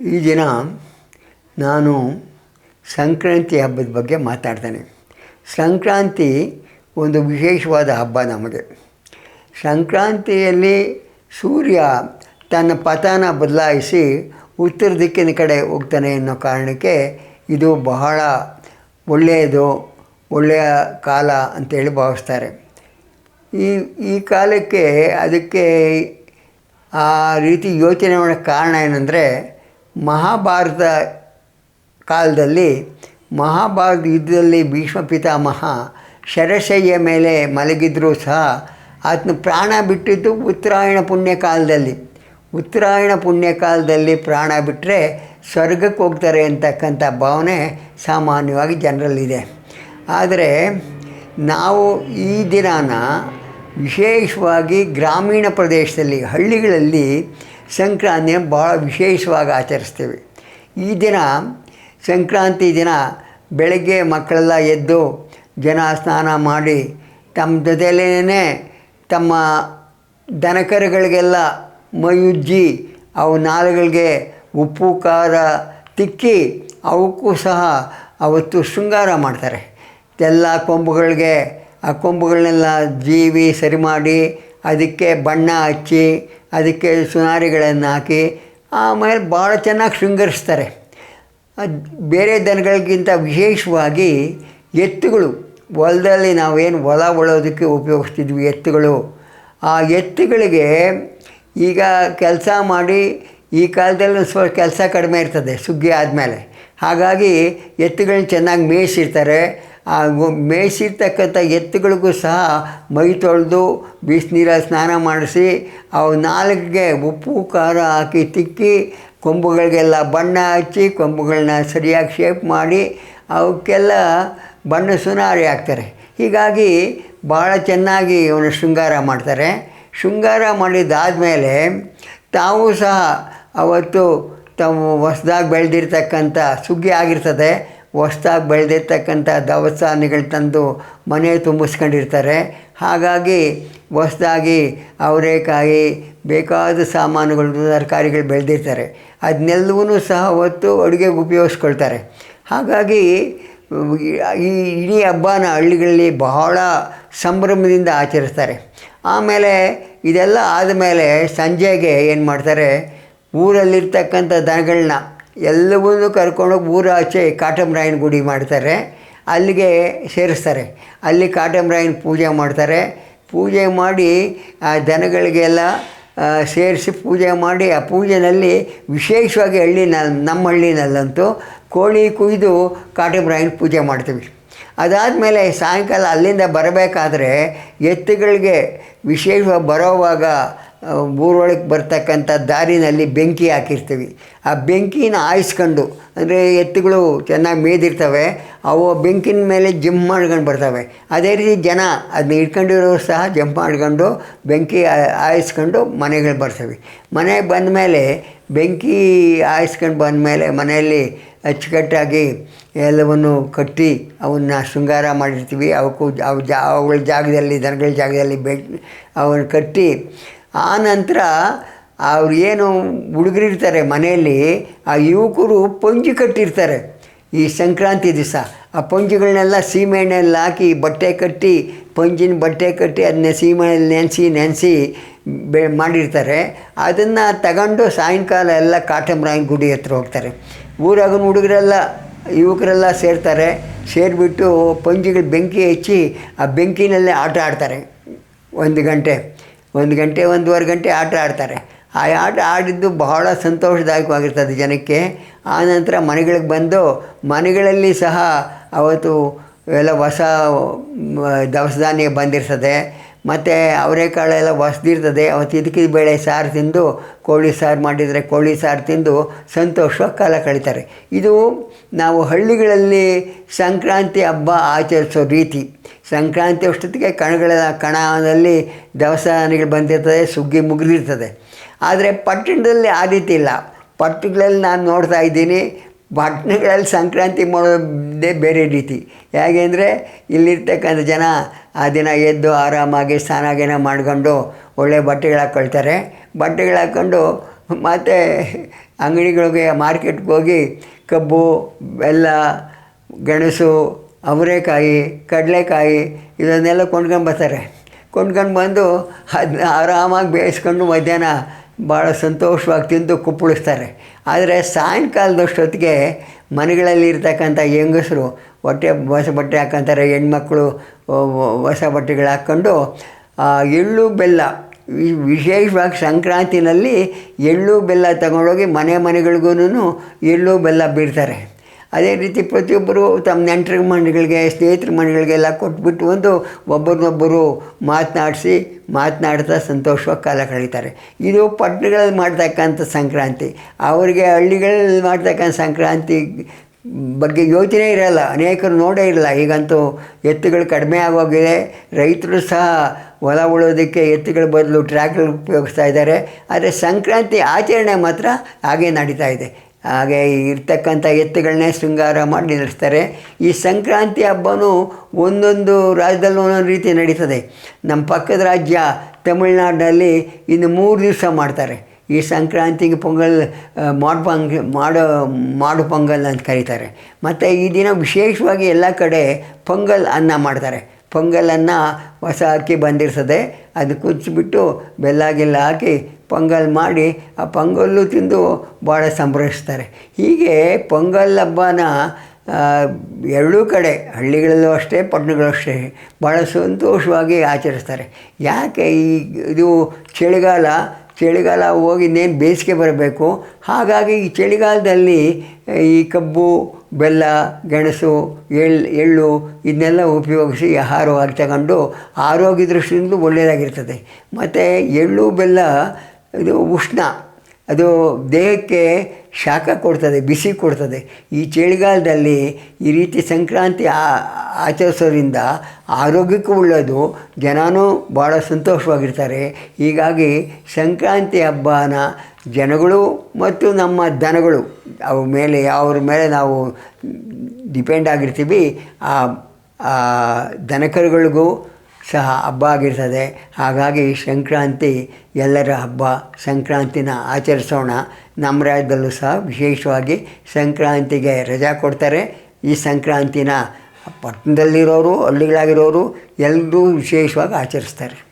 ಈ ದಿನ ನಾನು ಸಂಕ್ರಾಂತಿ ಹಬ್ಬದ ಬಗ್ಗೆ ಮಾತಾಡ್ತೇನೆ. ಸಂಕ್ರಾಂತಿ ಒಂದು ವಿಶೇಷವಾದ ಹಬ್ಬ ನಮಗೆ. ಸಂಕ್ರಾಂತಿಯಲ್ಲಿ ಸೂರ್ಯ ತನ್ನ ಪಥನ ಬದಲಾಯಿಸಿ ಉತ್ತರ ದಿಕ್ಕಿನ ಕಡೆ ಹೋಗ್ತಾನೆ ಅನ್ನೋ ಕಾರಣಕ್ಕೆ ಇದು ಬಹಳ ಒಳ್ಳೆಯದು, ಒಳ್ಳೆಯ ಕಾಲ ಅಂತೇಳಿ ಭಾವಿಸ್ತಾರೆ. ಈ ಈ ಕಾಲಕ್ಕೆ ಅದಕ್ಕೆ ಆ ರೀತಿ ಯೋಚನೆ ಮಾಡೋಕ್ಕೆ ಕಾರಣ ಏನಂದರೆ ಮಹಾಭಾರತ ಕಾಲದಲ್ಲಿ ಮಹಾಭಾರತ ಯುದ್ಧದಲ್ಲಿ ಭೀಷ್ಮ ಪಿತಾಮಹ ಶರಶಯ್ಯ ಮೇಲೆ ಮಲಗಿದ್ರೂ ಸಹ ಆತನ ಪ್ರಾಣ ಬಿಟ್ಟಿದ್ದು ಉತ್ತರಾಯಣ ಪುಣ್ಯ ಕಾಲದಲ್ಲಿ. ಉತ್ತರಾಯಣ ಪುಣ್ಯ ಕಾಲದಲ್ಲಿ ಪ್ರಾಣ ಬಿಟ್ಟರೆ ಸ್ವರ್ಗಕ್ಕೆ ಹೋಗ್ತಾರೆ ಅಂತಕ್ಕಂಥ ಭಾವನೆ ಸಾಮಾನ್ಯವಾಗಿ ಜನರಲ್ಲಿದೆ. ಆದರೆ ನಾವು ಈ ದಿನಾನ ವಿಶೇಷವಾಗಿ ಗ್ರಾಮೀಣ ಪ್ರದೇಶದಲ್ಲಿ, ಹಳ್ಳಿಗಳಲ್ಲಿ ಸಂಕ್ರಾಂತಿನ ಭಾಳ ವಿಶೇಷವಾಗಿ ಆಚರಿಸ್ತೀವಿ. ಈ ದಿನ, ಸಂಕ್ರಾಂತಿ ದಿನ ಬೆಳಗ್ಗೆ ಮಕ್ಕಳೆಲ್ಲ ಎದ್ದು ಜನ ಸ್ನಾನ ಮಾಡಿ ತಮ್ಮ ಜೊತೆಯಲ್ಲೇ ತಮ್ಮ ದನಕರುಗಳಿಗೆಲ್ಲ ಮೈಯುಜ್ಜಿ, ಅವು ನಾಲುಗಳಿಗೆ ಉಪ್ಪು, ಖಾರ ತಿಕ್ಕಿ ಅವಕ್ಕೂ ಸಹ ಅವತ್ತು ಶೃಂಗಾರ ಮಾಡ್ತಾರೆ. ಎಲ್ಲ ಕೊಂಬುಗಳಿಗೆ ಆ ಕೊಂಬುಗಳನ್ನೆಲ್ಲ ಜೀವಿ ಸರಿ ಮಾಡಿ ಅದಕ್ಕೆ ಬಣ್ಣ ಹಚ್ಚಿ ಅದಕ್ಕೆ ಸುನಾರಿಗಳನ್ನು ಹಾಕಿ, ಆಮೇಲೆ ಭಾಳ ಚೆನ್ನಾಗಿ ಶೃಂಗರಿಸ್ತಾರೆ. ಬೇರೆ ದನಗಳಿಗಿಂತ ವಿಶೇಷವಾಗಿ ಎತ್ತುಗಳು, ಹೊಲದಲ್ಲಿ ನಾವೇನು ಹೊಲ ಉಳೋದಕ್ಕೆ ಉಪಯೋಗಿಸ್ತಿದ್ವಿ ಎತ್ತುಗಳು. ಆ ಎತ್ತುಗಳಿಗೆ ಈಗ ಕೆಲಸ ಮಾಡಿ, ಈ ಕಾಲದಲ್ಲಿ ಸ್ವಲ್ಪ ಕೆಲಸ ಕಡಿಮೆ ಇರ್ತದೆ ಸುಗ್ಗಿ ಆದಮೇಲೆ. ಹಾಗಾಗಿ ಎತ್ತುಗಳನ್ನ ಚೆನ್ನಾಗಿ ಮೇಯಿಸಿರ್ತಾರೆ. ಮೇಯಿಸಿರ್ತಕ್ಕಂಥ ಎತ್ತುಗಳಿಗೂ ಸಹ ಮೈ ತೊಳೆದು ಬಿಸಿನೀರಲ್ಲಿ ಸ್ನಾನ ಮಾಡಿಸಿ, ಅವು ನಾಲ್ಕಿಗೆ ಉಪ್ಪು, ಖಾರ ಹಾಕಿ ತಿಕ್ಕಿ, ಕೊಂಬುಗಳಿಗೆಲ್ಲ ಬಣ್ಣ ಹಚ್ಚಿ, ಕೊಂಬುಗಳನ್ನ ಸರಿಯಾಗಿ ಶೇಪ್ ಮಾಡಿ, ಅವಕ್ಕೆಲ್ಲ ಬಣ್ಣ ಸುನಾರಿ ಹಾಕ್ತಾರೆ. ಹೀಗಾಗಿ ಭಾಳ ಚೆನ್ನಾಗಿ ಅವನು ಶೃಂಗಾರ ಮಾಡ್ತಾರೆ. ಶೃಂಗಾರ ಮಾಡಿದ್ದಾದಮೇಲೆ ತಾವು ಸಹ ಅವತ್ತು ತಾವು ಹೊಸ್ದಾಗಿ ಬೆಳೆದಿರ್ತಕ್ಕಂಥ ಸುಗ್ಗಿ ಆಗಿರ್ತದೆ. ಹೊಸ್ದಾಗಿ ಬೆಳೆದಿರ್ತಕ್ಕಂಥ ದವಸಾನಿಗಳು ತಂದು ಮನೆ ತುಂಬಿಸ್ಕೊಂಡಿರ್ತಾರೆ. ಹಾಗಾಗಿ ಹೊಸ್ದಾಗಿ ಅವರೇಕಾಯಿ ಬೇಕಾದ ಸಾಮಾನುಗಳು ತರಕಾರಿಗಳು ಬೆಳೆದಿರ್ತಾರೆ. ಅದನ್ನೆಲ್ಲವೂ ಸಹ ಹೊತ್ತು ಅಡುಗೆಗೆ ಉಪಯೋಗಿಸ್ಕೊಳ್ತಾರೆ. ಹಾಗಾಗಿ ಈ ಇಡೀ ಹಬ್ಬನ ಹಳ್ಳಿಗಳಲ್ಲಿ ಬಹಳ ಸಂಭ್ರಮದಿಂದ ಆಚರಿಸ್ತಾರೆ. ಆಮೇಲೆ ಇದೆಲ್ಲ ಆದಮೇಲೆ ಸಂಜೆಗೆ ಏನು ಮಾಡ್ತಾರೆ ಊರಲ್ಲಿರ್ತಕ್ಕಂಥ ದನಗಳನ್ನ ಎಲ್ಲವನ್ನೂ ಕರ್ಕೊಂಡೋಗಿ ಊರ ಆಚೆ ಕಾಟಮರಾಯನ ಗುಡಿ ಮಾಡ್ತಾರೆ. ಅಲ್ಲಿಗೆ ಸೇರಿಸ್ತಾರೆ. ಅಲ್ಲಿ ಕಾಟಮರಾಯನ ಪೂಜೆ ಮಾಡ್ತಾರೆ. ಪೂಜೆ ಮಾಡಿ, ಆ ದನಗಳಿಗೆಲ್ಲ ಸೇರಿಸಿ ಪೂಜೆ ಮಾಡಿ, ಆ ಪೂಜೆಯಲ್ಲಿ ವಿಶೇಷವಾಗಿ ಹಳ್ಳಿನಲ್ಲಿ ನಮ್ಮ ಹಳ್ಳಿನಲ್ಲಂತೂ ಕೋಳಿ ಕುಯ್ದು ಕಾಟಂಬರಾಯನ ಪೂಜೆ ಮಾಡ್ತೀವಿ. ಅದಾದಮೇಲೆ ಸಾಯಂಕಾಲ ಅಲ್ಲಿಂದ ಬರಬೇಕಾದ್ರೆ ಎತ್ತುಗಳಿಗೆ ವಿಶೇಷವಾಗಿ ಬರೋವಾಗ ಊರೊಳಗೆ ಬರ್ತಕ್ಕಂಥ ದಾರಿನಲ್ಲಿ ಬೆಂಕಿ ಹಾಕಿರ್ತೀವಿ. ಆ ಬೆಂಕಿನ ಆಯಿಸ್ಕೊಂಡು ಅಂದರೆ ಎತ್ತುಗಳು ಚೆನ್ನಾಗಿ ಮೇದಿರ್ತವೆ, ಅವು ಬೆಂಕಿನ ಮೇಲೆ ಜಂಪ್ ಮಾಡ್ಕೊಂಡು ಬರ್ತವೆ. ಅದೇ ರೀತಿ ಜನ ಅದನ್ನ ಇಟ್ಕೊಂಡಿರೋರು ಸಹ ಜಂಪ್ ಮಾಡ್ಕೊಂಡು ಬೆಂಕಿ ಆಯಿಸ್ಕೊಂಡು ಮನೆಗಳು ಬರ್ತವೆ. ಮನೆಗೆ ಬಂದಮೇಲೆ, ಬೆಂಕಿ ಆಯಿಸ್ಕೊಂಡು ಬಂದಮೇಲೆ ಮನೆಯಲ್ಲಿ ಅಚ್ಚುಕಟ್ಟಾಗಿ ಎಲ್ಲವನ್ನು ಕಟ್ಟಿ ಅವನ್ನ ಶೃಂಗಾರ ಮಾಡಿರ್ತೀವಿ. ಅವಕ್ಕೂ ಅವು ಜಾ, ಅವುಗಳ ಜಾಗದಲ್ಲಿ, ದನಗಳ ಜಾಗದಲ್ಲಿ ಬೆ, ಅವನ್ನ ಕಟ್ಟಿ ಆ ನಂತರ ಅವ್ರು ಏನು ಹುಡುಗರಿರ್ತಾರೆ ಮನೆಯಲ್ಲಿ, ಆ ಯುವಕರು ಪೊಂಜಿ ಕಟ್ಟಿರ್ತಾರೆ ಈ ಸಂಕ್ರಾಂತಿ ದಿವಸ. ಆ ಪೊಂಜಿಗಳನ್ನೆಲ್ಲ ಸೀಮೆಎಣ್ಣೆಯಲ್ಲಿ ಹಾಕಿ ಬಟ್ಟೆ ಕಟ್ಟಿ, ಪಂಜಿನ ಬಟ್ಟೆ ಕಟ್ಟಿ ಅದನ್ನ ಸೀಮೆಯಲ್ಲಿ ನೆನೆಸಿ ನೆನೆಸಿ ಬೆ ಮಾಡಿರ್ತಾರೆ. ಅದನ್ನು ತಗೊಂಡು ಸಾಯಂಕಾಲ ಎಲ್ಲ ಕಾಟಮರಾಯನ ಗುಡಿ ಹತ್ರ ಹೋಗ್ತಾರೆ. ಊರಾಗಿನ ಹುಡುಗರೆಲ್ಲ, ಯುವಕರೆಲ್ಲ ಸೇರ್ತಾರೆ. ಸೇರಿಬಿಟ್ಟು ಪಂಜಿಗಳು ಬೆಂಕಿ ಹಚ್ಚಿ ಆ ಬೆಂಕಿನಲ್ಲೇ ಆಟ ಆಡ್ತಾರೆ. ಒಂದು ಗಂಟೆ. ಒಂದು ಗಂಟೆ, ಒಂದೂವರೆ ಗಂಟೆ ಆಟ ಆಡ್ತಾರೆ. ಆ ಆಟ ಆಡಿದ್ದು ಬಹಳ ಸಂತೋಷದಾಯಕವಾಗಿರ್ತದೆ ಜನಕ್ಕೆ. ಆನಂತರ ಮನೆಗಳಿಗೆ ಬಂದು ಮನೆಗಳಲ್ಲಿ ಸಹ ಅವತ್ತು ಎಲ್ಲ ಹೊಸ ದವಸ ಧಾನ್ಯ ಬಂದಿರ್ತದೆ. ಮತ್ತು ಅವರೆಕಾಳೆಲ್ಲ ಹೊಸದಿರ್ತದೆ. ಅವತ್ತು ಇದಕ್ಕೆ ಬೇಳೆ ಸಾರು ತಿಂದು, ಕೋಳಿ ಸಾರು ಮಾಡಿದರೆ ಕೋಳಿ ಸಾರು ತಿಂದು ಸಂತೋಷವಾಗಿ ಕಾಲ ಕಳೀತಾರೆ. ಇದು ನಾವು ಹಳ್ಳಿಗಳಲ್ಲಿ ಸಂಕ್ರಾಂತಿ ಹಬ್ಬ ಆಚರಿಸೋ ರೀತಿ. ಸಂಕ್ರಾಂತಿ ಅಷ್ಟೊತ್ತಿಗೆ ಕಣಗಳ ಕಣದಲ್ಲಿ ದವಸಾನಿಗಳು ಬಂದಿರ್ತದೆ, ಸುಗ್ಗಿ ಮುಗಿದಿರ್ತದೆ. ಆದರೆ ಪಟ್ಟಣದಲ್ಲಿ ಆ ರೀತಿ ಇಲ್ಲ. ಪಟ್ಟಣಗಳಲ್ಲಿ ನಾನು ನೋಡ್ತಾ ಇದ್ದೀನಿ, ಪಟ್ಟಣಗಳಲ್ಲಿ ಸಂಕ್ರಾಂತಿ ಮಾಡೋದೇ ಬೇರೆ ರೀತಿ. ಹೇಗೆ ಅಂದರೆ, ಇಲ್ಲಿರ್ತಕ್ಕಂಥ ಜನ ಆ ದಿನ ಎದ್ದು ಆರಾಮಾಗಿ ಸ್ನಾನ ಗೀನ ಮಾಡ್ಕೊಂಡು ಒಳ್ಳೆ ಬಟ್ಟೆಗಳು ಹಾಕ್ಕೊಳ್ತಾರೆ ಬಟ್ಟೆಗಳು ಹಾಕ್ಕೊಂಡು ಮತ್ತು ಅಂಗಡಿಗಳಿಗೆ, ಮಾರ್ಕೆಟ್ಗೆ ಹೋಗಿ ಕಬ್ಬು, ಬೆಲ್ಲ, ಗೆಣಸು ಅವರೆಕಾಯಿ, ಕಡಲೆಕಾಯಿ ಇದನ್ನೆಲ್ಲ ಕೊಂಡ್ಕೊಂಡು ಬರ್ತಾರೆ. ಕೊಂಡ್ಕೊಂಡು ಬಂದು ಅದನ್ನ ಆರಾಮಾಗಿ ಬೇಯಿಸ್ಕೊಂಡು ಮಧ್ಯಾಹ್ನ ಭಾಳ ಸಂತೋಷವಾಗಿ ತಿಂದು ಕುಪ್ಪಳಿಸ್ತಾರೆ. ಆದರೆ ಸಾಯಂಕಾಲದಷ್ಟೊತ್ತಿಗೆ ಮನೆಗಳಲ್ಲಿ ಇರ್ತಕ್ಕಂಥ ಹೆಂಗಸರು ಹೊಟ್ಟೆ ಹೊಸ ಬಟ್ಟೆ ಹಾಕ್ಕೊಂತಾರೆ, ಹೆಣ್ಮಕ್ಳು ಹೊಸ ಬಟ್ಟೆಗಳು ಹಾಕ್ಕೊಂಡು ಎಳ್ಳು ಬೆಲ್ಲ ವಿಶೇಷವಾಗಿ ಸಂಕ್ರಾಂತಿನಲ್ಲಿ ಎಳ್ಳು ಬೆಲ್ಲ ತಗೊಂಡೋಗಿ ಮನೆ ಮನೆಗಳಿಗೂ ಎಳ್ಳು ಬೆಲ್ಲ ಬೀರ್ತಾರೆ ಅದೇ ರೀತಿ ಪ್ರತಿಯೊಬ್ಬರು ತಮ್ಮ ನೆಂಟರ, ಮನೆಗಳಿಗೆ, ಸ್ನೇಹಿತರ ಮನೆಗಳಿಗೆಲ್ಲ ಕೊಟ್ಬಿಟ್ಟು ಒಂದು ಒಬ್ಬರನ್ನೊಬ್ಬರು ಮಾತನಾಡಿಸಿ ಮಾತನಾಡ್ತಾ ಸಂತೋಷವಾಗಿ ಕಾಲ ಕಳೀತಾರೆ ಇದು ಪಟ್ಟಣಗಳಲ್ಲಿ ಮಾಡ್ತಕ್ಕಂಥ ಸಂಕ್ರಾಂತಿ. ಅವರಿಗೆ ಹಳ್ಳಿಗಳಲ್ಲಿ ಮಾಡ್ತಕ್ಕಂಥ ಸಂಕ್ರಾಂತಿ ಬಗ್ಗೆ ಯೋಚನೆ ಇರಲ್ಲ, ಅನೇಕರು ನೋಡೇ ಇರಲ್ಲ. ಈಗಂತೂ ಎತ್ತುಗಳು ಕಡಿಮೆ ಆಗೋಗಿದೆ. ರೈತರು ಸಹ ಹೊಲ ಉಳೋದಕ್ಕೆ ಎತ್ತುಗಳ ಬದಲು ಟ್ರ್ಯಾಕ್ಟರ್ ಉಪಯೋಗಿಸ್ತಾ ಇದ್ದಾರೆ. ಆದರೆ ಸಂಕ್ರಾಂತಿ ಆಚರಣೆ ಮಾತ್ರ ಹಾಗೆ ನಡೀತಾ ಇದೆ. ಹಾಗೆ ಇರ್ತಕ್ಕಂಥ ಎತ್ತುಗಳನ್ನೇ ಶೃಂಗಾರ ಮಾಡಿ ನಿಲ್ಲಿಸ್ತಾರೆ. ಈ ಸಂಕ್ರಾಂತಿ ಹಬ್ಬನೂ ಒಂದೊಂದು ರಾಜ್ಯದಲ್ಲೂ ಒಂದೊಂದು ರೀತಿ ನಡೀತದೆ. ನಮ್ಮ ಪಕ್ಕದ ರಾಜ್ಯ ತಮಿಳ್ನಾಡಿನಲ್ಲಿ ಇನ್ನು ಮೂರು ದಿವಸ ಮಾಡ್ತಾರೆ. ಈ ಸಂಕ್ರಾಂತಿಗೆ ಪೊಂಗಲ್ ಮಾಡು ಪಂಗ್, ಮಾಡೋ, ಮಾಡು ಪೊಂಗಲ್ ಅಂತ ಕರೀತಾರೆ. ಮತ್ತು ಈ ದಿನ ವಿಶೇಷವಾಗಿ ಎಲ್ಲ ಕಡೆ ಪೊಂಗಲ್ ಅನ್ನ ಮಾಡ್ತಾರೆ. ಪೊಂಗಲನ್ನು ಹೊಸ ಅಕ್ಕಿ ಬಂದಿರ್ತದೆ ಅದು ಕುದಿಸ್ಬಿಟ್ಟು ಬೆಲ್ಲ ಗಿಲ್ಲ ಹಾಕಿ ಪೊಂಗಲ್ ಮಾಡಿ ಆ ಪೊಂಗಲ್ಲು ತಿಂದು ಭಾಳ ಸಂಭ್ರಮಿಸ್ತಾರೆ. ಹೀಗೆ ಪೊಂಗಲ್ ಹಬ್ಬನ ಎರಡೂ ಕಡೆ, ಹಳ್ಳಿಗಳಲ್ಲೂ ಅಷ್ಟೇ ಪಟ್ಟಣಗಳೂ ಅಷ್ಟೇ ಭಾಳ ಸಂತೋಷವಾಗಿ ಆಚರಿಸ್ತಾರೆ. ಯಾಕೆ ಈ ಇದು ಚಳಿಗಾಲ ಚಳಿಗಾಲ ಹೋಗಿ ಇನ್ನೇನು ಬೇಸಿಗೆ ಬರಬೇಕು? ಹಾಗಾಗಿ ಈ ಚಳಿಗಾಲದಲ್ಲಿ ಈ ಕಬ್ಬು, ಬೆಲ್ಲ, ಗೆಣಸು ಎಳ್ಳು ಎಳ್ಳು ಇದನ್ನೆಲ್ಲ ಉಪಯೋಗಿಸಿ ಆಹಾರವಾಗಿ ತಗೊಂಡು ಆರೋಗ್ಯ ದೃಷ್ಟಿಯಿಂದ ಒಳ್ಳೆಯದಾಗಿರ್ತದೆ. ಮತ್ತು ಎಳ್ಳು, ಬೆಲ್ಲ ಇದು ಉಷ್ಣ. ಅದು ದೇಹಕ್ಕೆ ಶಾಖ ಕೊಡ್ತದೆ, ಬಿಸಿ ಕೊಡ್ತದೆ. ಈ ಚಳಿಗಾಲದಲ್ಲಿ ಈ ರೀತಿ ಸಂಕ್ರಾಂತಿ ಆಚರಿಸೋದ್ರಿಂದ ಆರೋಗ್ಯಕ್ಕೂ ಒಳ್ಳೆಯದು ಜನನೂ ಭಾಳ ಸಂತೋಷವಾಗಿರ್ತಾರೆ. ಹೀಗಾಗಿ ಸಂಕ್ರಾಂತಿ ಹಬ್ಬನ ಜನಗಳು ಮತ್ತು ನಮ್ಮ ದನಗಳು ಅವ್ರ ಮೇಲೆ ಅವ್ರ ಮೇಲೆ ನಾವು ಡಿಪೆಂಡ್ ಆಗಿರ್ತೀವಿ. ಆ ದನಕರುಗಳಿಗೂ ಸಹ ಹಬ್ಬ ಆಗಿರ್ತದೆ. ಹಾಗಾಗಿ ಸಂಕ್ರಾಂತಿ ಎಲ್ಲರ ಹಬ್ಬ, ಸಂಕ್ರಾಂತಿನ ಆಚರಿಸೋಣ. ನಮ್ಮ ರಾಜ್ಯದಲ್ಲೂ ಸಹ ವಿಶೇಷವಾಗಿ ಸಂಕ್ರಾಂತಿಗೆ ರಜಾ ಕೊಡ್ತಾರೆ. ಈ ಸಂಕ್ರಾಂತಿನ ಪಟ್ಟಣದಲ್ಲಿರೋರು, ಹಳ್ಳಿಗಳಾಗಿರೋರು ಎಲ್ಲರೂ ವಿಶೇಷವಾಗಿ ಆಚರಿಸ್ತಾರೆ.